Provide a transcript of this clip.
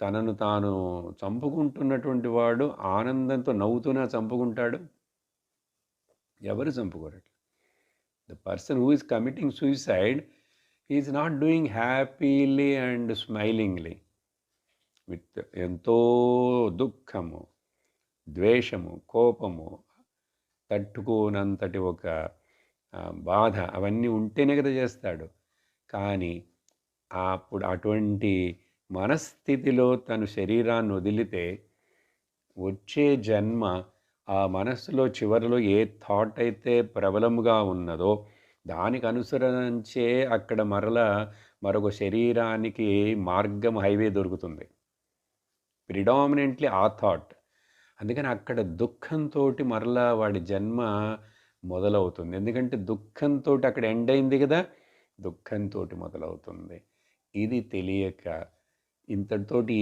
తనను తాను చంపుకుంటున్నటువంటి వాడు ఆనందంతో నవ్వుతూనే చంపుకుంటాడు. ఎవరు చంపుకోరట్లేదు the person who is committing suicide is not doing happily and smilingly with ఎంతో దుఃఖము ద్వేషము కోపము తట్టుకోనంతటి ఒక బాధ అవన్నీ ఉంటేనే కదా చేస్తాడు. కానీ అప్పుడు అటువంటి మనస్థితిలో తను శరీరాన్ని వదిలితే వచ్చే జన్మ ఆ మనస్సులో చివరిలో ఏ థాట్ అయితే ప్రబలముగా ఉన్నదో దానికి అనుసరించే అక్కడ మరల మరొక శరీరానికి మార్గం హైవే దొరుకుతుంది. ప్రిడామినెంట్లీ ఆ థాట్ అందుకని అక్కడ దుఃఖంతో మరలా వాడి జన్మ మొదలవుతుంది. ఎందుకంటే దుఃఖంతో అక్కడ ఎండ్ అయింది కదా దుఃఖంతో మొదలవుతుంది. ఇది తెలియక ఇంతటితోటి